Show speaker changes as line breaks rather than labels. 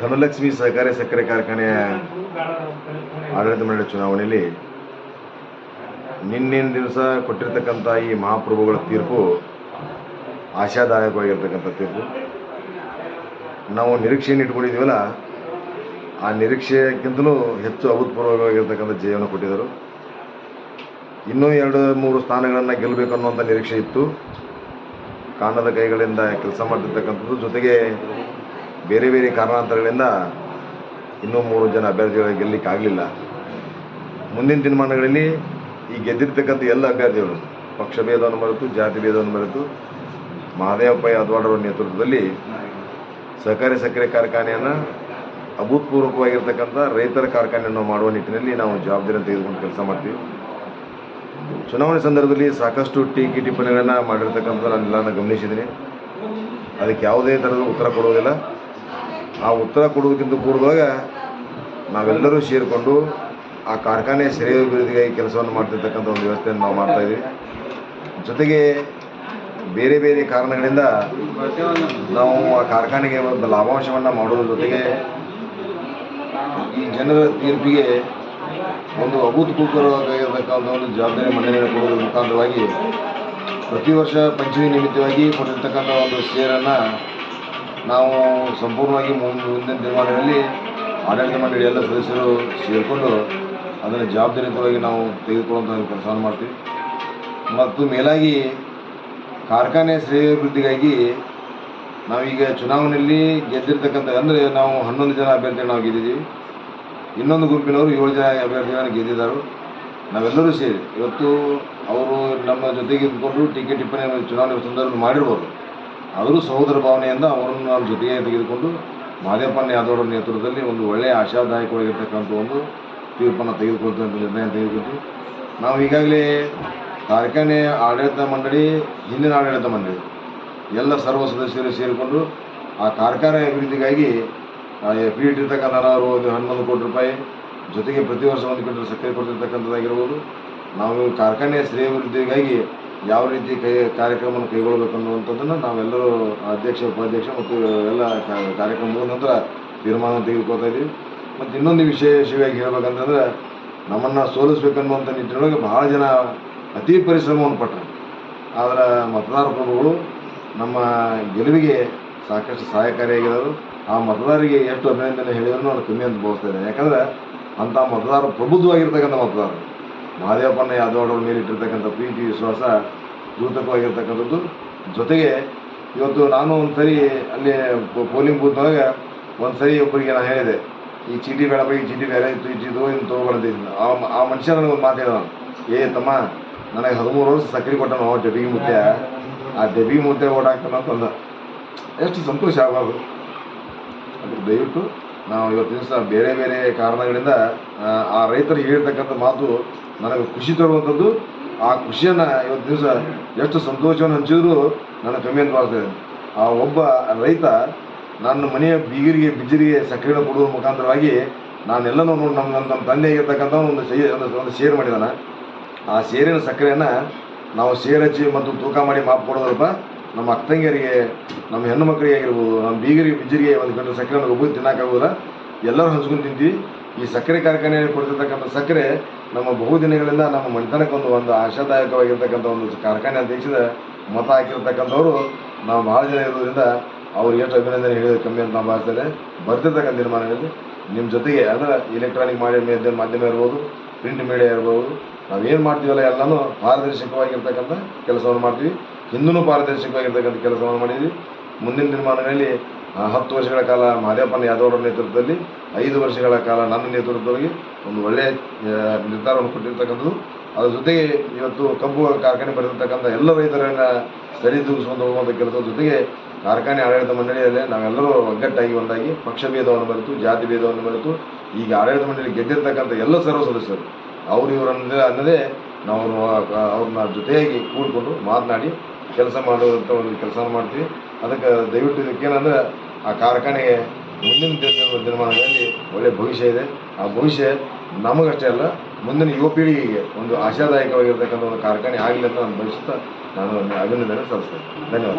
ಧನಲಕ್ಷ್ಮಿ ಸಹಕಾರಿ ಸಕ್ಕರೆ ಕಾರ್ಖಾನೆಯ ಆಡಳಿತ ಮಂಡಳಿ ಚುನಾವಣೆಯಲ್ಲಿ ನಿನ್ನಿನ ದಿವಸ ಕೊಟ್ಟಿರ್ತಕ್ಕಂಥ ಈ ಮಹಾಪ್ರಭುಗಳ ತೀರ್ಪು ಆಶಾದಾಯಕವಾಗಿರ್ತಕ್ಕಂಥ ತೀರ್ಪು. ನಾವು ನಿರೀಕ್ಷೆಯನ್ನು ಇಟ್ಕೊಂಡಿದ್ದೀವಲ್ಲ, ಆ ನಿರೀಕ್ಷೆಗಿಂತಲೂ ಹೆಚ್ಚು ಅಭೂತಪೂರ್ವವಾಗಿರ್ತಕ್ಕಂಥ ಜಯವನ್ನು ಕೊಟ್ಟಿದ್ದರು. ಇನ್ನೂ ಎರಡು, ಮೂರು ಸ್ಥಾನಗಳನ್ನು ಗೆಲ್ಲಬೇಕು ಅನ್ನುವಂಥ ನಿರೀಕ್ಷೆ ಇತ್ತು. ಕಾಣದ ಕೈಗಳಿಂದ ಕೆಲಸ ಮಾಡ್ತಿರ್ತಕ್ಕಂಥದ್ದು ಜೊತೆಗೆ ಬೇರೆ ಬೇರೆ ಕಾರಣಾಂತರಗಳಿಂದ ಇನ್ನೂ ಮೂರು ಜನ ಅಭ್ಯರ್ಥಿಗಳಿಗೆ ಗೆಲ್ಲಲಿಕ್ಕೆ ಆಗಲಿಲ್ಲ ಮುಂದಿನ ದಿನಮಾನಗಳಲ್ಲಿ ಈ ಗೆದ್ದಿರ್ತಕ್ಕಂಥ ಎಲ್ಲ ಅಭ್ಯರ್ಥಿಗಳು, ಪಕ್ಷ ಭೇದವನ್ನು ಮರೆತು, ಜಾತಿ ಭೇದವನ್ನು ಮರೆತು, ಮಹದೇವಪ್ಪ ಯಾದವಾಡರ ನೇತೃತ್ವದಲ್ಲಿ ಸಹಕಾರಿ ಸಕ್ಕರೆ ಕಾರ್ಖಾನೆಯನ್ನು ಅಭೂತಪೂರ್ವಕವಾಗಿರ್ತಕ್ಕಂಥ ರೈತರ ಕಾರ್ಖಾನೆಯನ್ನು ಮಾಡುವ ನಿಟ್ಟಿನಲ್ಲಿ ನಾವು ಜವಾಬ್ದಾರಿಯನ್ನು ತೆಗೆದುಕೊಂಡು ಕೆಲಸ ಮಾಡ್ತೀವಿ. ಚುನಾವಣೆ ಸಂದರ್ಭದಲ್ಲಿ ಸಾಕಷ್ಟು ಟೀಕೆ ಟಿಪ್ಪಣಿಗಳನ್ನು ಮಾಡಿರ್ತಕ್ಕಂಥ ನಾನು ಎಲ್ಲಾನ ಗಮನಿಸಿದ್ದೀನಿ. ಅದಕ್ಕೆ ಯಾವುದೇ ಥರದ ಉತ್ತರ ಕೊಡುವುದಿಲ್ಲ. ಆ ಉತ್ತರ ಕೊಡುವುದಕ್ಕಿಂತ ಪೂರ್ವದಾಗ ನಾವೆಲ್ಲರೂ ಸೇರಿಕೊಂಡು ಆ ಕಾರ್ಖಾನೆ ಶ್ರೇಯೋಭಿವೃದ್ಧಿಗಾಗಿ ಕೆಲಸವನ್ನು ಮಾಡ್ತಿರ್ತಕ್ಕಂಥ ಒಂದು ವ್ಯವಸ್ಥೆಯನ್ನು ನಾವು ಮಾಡ್ತಾಯಿದ್ದೀವಿ ಜೊತೆಗೆ ಬೇರೆ ಬೇರೆ ಕಾರಣಗಳಿಂದ ನಾವು ಆ ಕಾರ್ಖಾನೆಗೆ ಒಂದು ಲಾಭಾಂಶವನ್ನು ಮಾಡೋದ್ರ ಜೊತೆಗೆ ಈ ಜನರ ತೀರ್ಪಿಗೆ ಒಂದು ಅಭೂತಪೂರ್ವವಾಗಿರ್ತಕ್ಕಂಥ ಒಂದು ಜವಾಬ್ದಾರಿ ಮನ್ನಣೆಯನ್ನು ಕೊಡೋದ್ರ ಮುಖಾಂತರವಾಗಿ ಪ್ರತಿ ವರ್ಷ ಪಂಚಮಿ ನಿಮಿತ್ತವಾಗಿ ಕೊಟ್ಟಿರ್ತಕ್ಕಂಥ ಒಂದು ಶೇರನ್ನು ನಾವು ಸಂಪೂರ್ಣವಾಗಿ ಮುಂದಿನ ದಿನಮಾನಗಳಲ್ಲಿ ಆಡಳಿತ ಮಂಡಳಿ ಎಲ್ಲ ಸದಸ್ಯರು ಸೇರಿಕೊಂಡು ಅದನ್ನು ಜವಾಬ್ದಾರಿಯುತವಾಗಿ ನಾವು ತೆಗೆದುಕೊಳ್ಳುವಂಥ ಕೆಲಸವನ್ನು ಮಾಡ್ತೀವಿ. ಮತ್ತು ಮೇಲಾಗಿ ಕಾರ್ಖಾನೆ ಶ್ರೇಯೋಭಿವೃದ್ಧಿಗಾಗಿ ನಾವೀಗ ಚುನಾವಣೆಯಲ್ಲಿ ಗೆದ್ದಿರ್ತಕ್ಕಂಥ, ಅಂದರೆ ನಾವು ಹನ್ನೊಂದು ಜನ ಅಭ್ಯರ್ಥಿಗಳು ನಾವು ಗೆದ್ದಿದ್ದೀವಿ. ಇನ್ನೊಂದು ಗುಂಪಿನವರು ಏಳು ಜನ ಅಭ್ಯರ್ಥಿಗಳನ್ನು ಗೆದ್ದಿದ್ದಾರೆ. ನಾವೆಲ್ಲರೂ ಸೇರಿ ಇವತ್ತು ಅವರು ನಮ್ಮ ಜೊತೆಗೆ ಇದ್ಕೊಂಡು ಟಿಕೆಟ್ ಟಿಪ್ಪಣಿ ಚುನಾವಣೆ ಸಂದರ್ಭ ಮಾಡಿರ್ಬೋದು. ಆದರೂ ಸಹೋದರ ಭಾವನೆಯಿಂದ ಅವರನ್ನು ನಾನು ಜೊತೆಗೆ ತೆಗೆದುಕೊಂಡು ಮಾದೇವಪ್ಪನ ಯಾದವರ ನೇತೃತ್ವದಲ್ಲಿ ಒಂದು ಒಳ್ಳೆಯ ಆಶಾದಾಯಕವಾಗಿರ್ತಕ್ಕಂಥ ಒಂದು ತೀರ್ಪನ್ನು ತೆಗೆದುಕೊಳ್ತಕ್ಕಂಥ ನಿರ್ಣಯ ತೆಗೆದುಕೊಳ್ತೀವಿ. ನಾವು ಈಗಾಗಲೇ ಕಾರ್ಖಾನೆ ಆಡಳಿತ ಮಂಡಳಿ, ಹಿಂದಿನ ಆಡಳಿತ ಮಂಡಳಿ, ಎಲ್ಲ ಸರ್ವ ಸದಸ್ಯರು ಸೇರಿಕೊಂಡು ಆ ಕಾರ್ಖಾನೆ ಅಭಿವೃದ್ಧಿಗಾಗಿ ಡಿ ಇಟ್ಟಿರ್ತಕ್ಕಂಥ ಹನ್ನೊಂದು ಕೋಟಿ ರೂಪಾಯಿ ಜೊತೆಗೆ ಪ್ರತಿ ವರ್ಷ ಒಂದು ಕ್ವಿಂಟಲ್ ಸಕ್ಕರೆ ಕೊಡ್ತಿರ್ತಕ್ಕಂಥದ್ದಾಗಿರ್ಬೋದು. ನಾವು ಕಾರ್ಖಾನೆ ಶ್ರೇಯಾಭಿವೃದ್ಧಿಗಾಗಿ ಯಾವ ರೀತಿ ಕೈ ಕಾರ್ಯಕ್ರಮವನ್ನು ಕೈಗೊಳ್ಳಬೇಕು ಅನ್ನುವಂಥದ್ದನ್ನು ನಾವೆಲ್ಲರೂ ಅಧ್ಯಕ್ಷ, ಉಪಾಧ್ಯಕ್ಷ ಮತ್ತು ಎಲ್ಲ ಕಾರ್ಯಕ್ರಮ ಮುಗಿದ ನಂತರ ತೀರ್ಮಾನ ತೆಗೆದುಕೊಳ್ತಾ ಇದ್ದೀವಿ. ಮತ್ತು ಇನ್ನೊಂದು ವಿಶೇಷವಾಗಿ ಹೇಳ್ಬೇಕಂತಂದ್ರೆ ನಮ್ಮನ್ನು ಸೋಲಿಸ್ಬೇಕನ್ನುವಂಥ ನಿಟ್ಟಿನೊಳಗೆ ಬಹಳ ಜನ ಅತಿ ಪರಿಶ್ರಮವನ್ನು ಪಟ್ಟರು. ಆದರೆ ಮತದಾರ ಪ್ರಭುಗಳು ನಮ್ಮ ಗೆಲುವಿಗೆ ಸಾಕಷ್ಟು ಸಹಾಯಕಾರಿಯಾಗಿರೋರು ಆ ಮತದಾರರಿಗೆ ಎಷ್ಟು ಅಭಿನಂದನೆ ಹೇಳಿದ್ರು ನಾನು ಕಮ್ಮಿ ಅಂತ ಭಾವಿಸ್ತಾ ಇದ್ದಾರೆ ಯಾಕಂದರೆ ಅಂಥ ಮತದಾರ ಪ್ರಬುದ್ಧವಾಗಿರ್ತಕ್ಕಂಥ ಮತದಾರರು. ಮಹಾದೇವಪ್ಪನ ಯಾದವ್ ಮೇಲಿಟ್ಟಿರ್ತಕ್ಕಂಥ ಪ್ರೀತಿ ವಿಶ್ವಾಸ ದೂತಕವಾಗಿರ್ತಕ್ಕಂಥದ್ದು ಜೊತೆಗೆ ಇವತ್ತು ನಾನು ಒಂದು ಸರಿ ಅಲ್ಲಿ ಪೋಲಿಂಗ್ ಬೂತ್ನೊಳಗೆ ಒಂದು ಸರಿ ಒಬ್ಬರಿಗೆ ನಾನು ಹೇಳಿದೆ ಈ ಚೀಟಿ ಬೇಡಪ್ಪ ಈ ಚೀಟಿ ಬೇರೆ ಇತ್ತು ಈ ಚೀಟಿ ಇನ್ನು ತೊಗೊಬಂದಿದ್ದೀನಿ ಆ ಆ ಮನುಷ್ಯ ನನಗೆ ಒಂದು ಮಾತು ಹೇಳಿದ ಏ ತಮ್ಮ ನನಗೆ ಹದಿಮೂರು ವರ್ಷ ಸಕ್ಕರೆ ಕೊಟ್ಟನು ಡೆಬಿಗೆ ಮುದ್ದೆ ಆ ಡೆಬಿಗೆ ಮುದ್ದೆ ಓಟ್ ಹಾಕ್ತಾನ ಅಂತಂದ ಎಷ್ಟು ಸಂತೋಷ ಆಗಬಾರ್ದು. ಅದಕ್ಕೆ ದಯವಿಟ್ಟು ನಾವು ಇವತ್ತು ದಿವಸ ಬೇರೆ ಬೇರೆ ಕಾರಣಗಳಿಂದ ಆ, ರೈತರಿಗೆ ಹೇಳ್ತಕ್ಕಂಥ ಮಾತು ನನಗೆ ಖುಷಿ ತರುವಂಥದ್ದು, ಆ ಖುಷಿಯನ್ನು ಇವತ್ತು ದಿವಸ ಎಷ್ಟು ಸಂತೋಷವನ್ನು ಹಂಚಿದ್ರು ನನ್ನ ಕಮ್ಮಿ ಅಂತ ಆ ಒಬ್ಬ ರೈತ ನನ್ನ ಮನೆಯ ಬೀಗರಿಗೆ ಬಿಜ್ಜರಿಗೆ ಸಕ್ಕರೆ ಕೊಡುವ ಮುಖಾಂತರವಾಗಿ ನಾನೆಲ್ಲನೂ ನೋಡಿ ನಮ್ಮ ನಮ್ಮ ತಂದೆ ಆಗಿರ್ತಕ್ಕಂಥ ಒಂದು ಸೇ, ಒಂದು ಶೇರ್ ಮಾಡಿದಾನೆ. ಆ ಸೇರಿನ ಸಕ್ಕರೆಯನ್ನು ನಾವು ಸೇರ್ ಹಚ್ಚಿ ಮತ್ತು ತೂಕ ಮಾಡಿ ಮಾಪ್ ಕೊಡೋದಪ್ಪ ನಮ್ಮ ಅಕ್ಕಂಗಿಯರಿಗೆ ನಮ್ಮ ಹೆಣ್ಣು ಮಕ್ಕಳಿಗೆ ಆಗಿರ್ಬೋದು, ನಮ್ಮ ಬೀಗರಿಗೆ ಬಿಜ್ಜರಿಗೆ ಒಂದು ಗಂಟೆ ಸಕ್ಕರೆ ಒಬ್ಬರು ತಿನ್ನೋಕ್ಕಾಗೋದಿಲ್ಲ. ಎಲ್ಲರೂ ಹಂಚ್ಕೊಂಡು ತಿಂತೀವಿ. ಈ ಸಕ್ಕರೆ ಕಾರ್ಖಾನೆಯಲ್ಲಿ ಕೊಡ್ತಿರ್ತಕ್ಕಂಥ ಸಕ್ಕರೆ ನಮ್ಮ ಬಹುದಿನಗಳಿಂದ ನಮ್ಮ ಮನೆತನಕ್ಕೊಂದು ಒಂದು ಆಶಾದಾಯಕವಾಗಿರ್ತಕ್ಕಂಥ ಒಂದು ಕಾರ್ಖಾನೆ ಅಂತ ಹೇಳಿದ ಮತ ಹಾಕಿರ್ತಕ್ಕಂಥವ್ರು ನಾವು ಭಾಳ ಜನ ಇರೋದ್ರಿಂದ ಅವ್ರಿಗೆ ಎಷ್ಟು ಅಭಿನಂದನೆ ಹೇಳಿದ್ರೆ ಕಮ್ಮಿ ಅಂತ ನಾವು ಭಾವಿಸ್ತೇನೆ ಬರ್ತಿರ್ತಕ್ಕಂಥ ನಿರ್ಮಾಣದಲ್ಲಿ ನಿಮ್ಮ ಜೊತೆಗೆ ಅಂದ್ರೆ ಇಲೆಕ್ಟ್ರಾನಿಕ್ ಮಾಡಿ ಮಾಧ್ಯಮ ಇರ್ಬೋದು ಪ್ರಿಂಟ್ ಮೀಡಿಯಾ ಇರ್ಬೋದು ನಾವೇನು ಮಾಡ್ತೀವಲ್ಲ ಎಲ್ಲನೂ ಪಾರದರ್ಶಕವಾಗಿರ್ತಕ್ಕಂಥ ಕೆಲಸವನ್ನು ಮಾಡ್ತೀವಿ. ಹಿಂದೂ ಪಾರದರ್ಶಕವಾಗಿರ್ತಕ್ಕಂಥ ಕೆಲಸವನ್ನು ಮಾಡಿದ್ವಿ. ಮುಂದಿನ ನಿರ್ಮಾಣದಲ್ಲಿ ಹತ್ತು ವರ್ಷಗಳ ಕಾಲ ಮಹದೇವಪ್ಪನ ಯಾದವರ ನೇತೃತ್ವದಲ್ಲಿ, ಐದು ವರ್ಷಗಳ ಕಾಲ ನನ್ನ ನೇತೃತ್ವದಲ್ಲಿ ಒಂದು ಒಳ್ಳೆಯ ನಿರ್ಧಾರವನ್ನು ಕೊಟ್ಟಿರ್ತಕ್ಕಂಥದ್ದು. ಅದರ ಜೊತೆಗೆ ಇವತ್ತು ಕಬ್ಬು ಕಾರ್ಖಾನೆ ಬರೆದಿರ್ತಕ್ಕಂಥ ಎಲ್ಲ ರೈತರನ್ನ ಸರಿದೂಗಿಸ್ಕೊಂಡು ಹೋಗುವಂಥ ಕೆಲಸದ ಜೊತೆಗೆ ಕಾರ್ಖಾನೆ ಆಡಳಿತ ಮಂಡಳಿಯಲ್ಲಿ ನಾವೆಲ್ಲರೂ ಒಗ್ಗಟ್ಟಾಗಿ ಒಂದಾಗಿ ಪಕ್ಷ ಭೇದವನ್ನು ಬರೆತು ಜಾತಿ ಭೇದವನ್ನು ಬರೆತು ಈಗ ಆಡಳಿತ ಮಂಡಳಿ ಗೆದ್ದಿರ್ತಕ್ಕಂಥ ಎಲ್ಲ ಸರ್ವ ಸದಸ್ಯರು, ಅವರು ಇವರನ್ನ ಅನ್ನದೇ ನಾವು ಅವ್ರನ್ನ ಜೊತೆಯಾಗಿ ಕೂಡಿಕೊಂಡು ಮಾತನಾಡಿ ಕೆಲಸ ಮಾಡುವಂಥ ಒಂದು ಕೆಲಸ ಮಾಡ್ತೀವಿ. ಅದಕ್ಕೆ ದಯವಿಟ್ಟು ಇದಕ್ಕೇನಂದ್ರೆ ಆ ಕಾರ್ಖಾನೆಗೆ ಮುಂದಿನ ದಿನ ದಿನಮಾನಗಳಲ್ಲಿ ಒಳ್ಳೆಯ ಭವಿಷ್ಯ ಇದೆ. ಆ ಭವಿಷ್ಯ ನಮಗಷ್ಟೇ ಅಲ್ಲ, ಮುಂದಿನ ಯುವ ಪೀಳಿಗೆಗೆ ಒಂದು ಆಶಾದಾಯಕವಾಗಿರ್ತಕ್ಕಂಥ ಒಂದು ಕಾರ್ಖಾನೆ ಆಗಲಿ ಅಂತ ನಾನು ಬಯಸುತ್ತಾ ನಾನು ಅಭಿನಂದನೆ ಸಲ್ಲಿಸ್ತೇನೆ. ಧನ್ಯವಾದ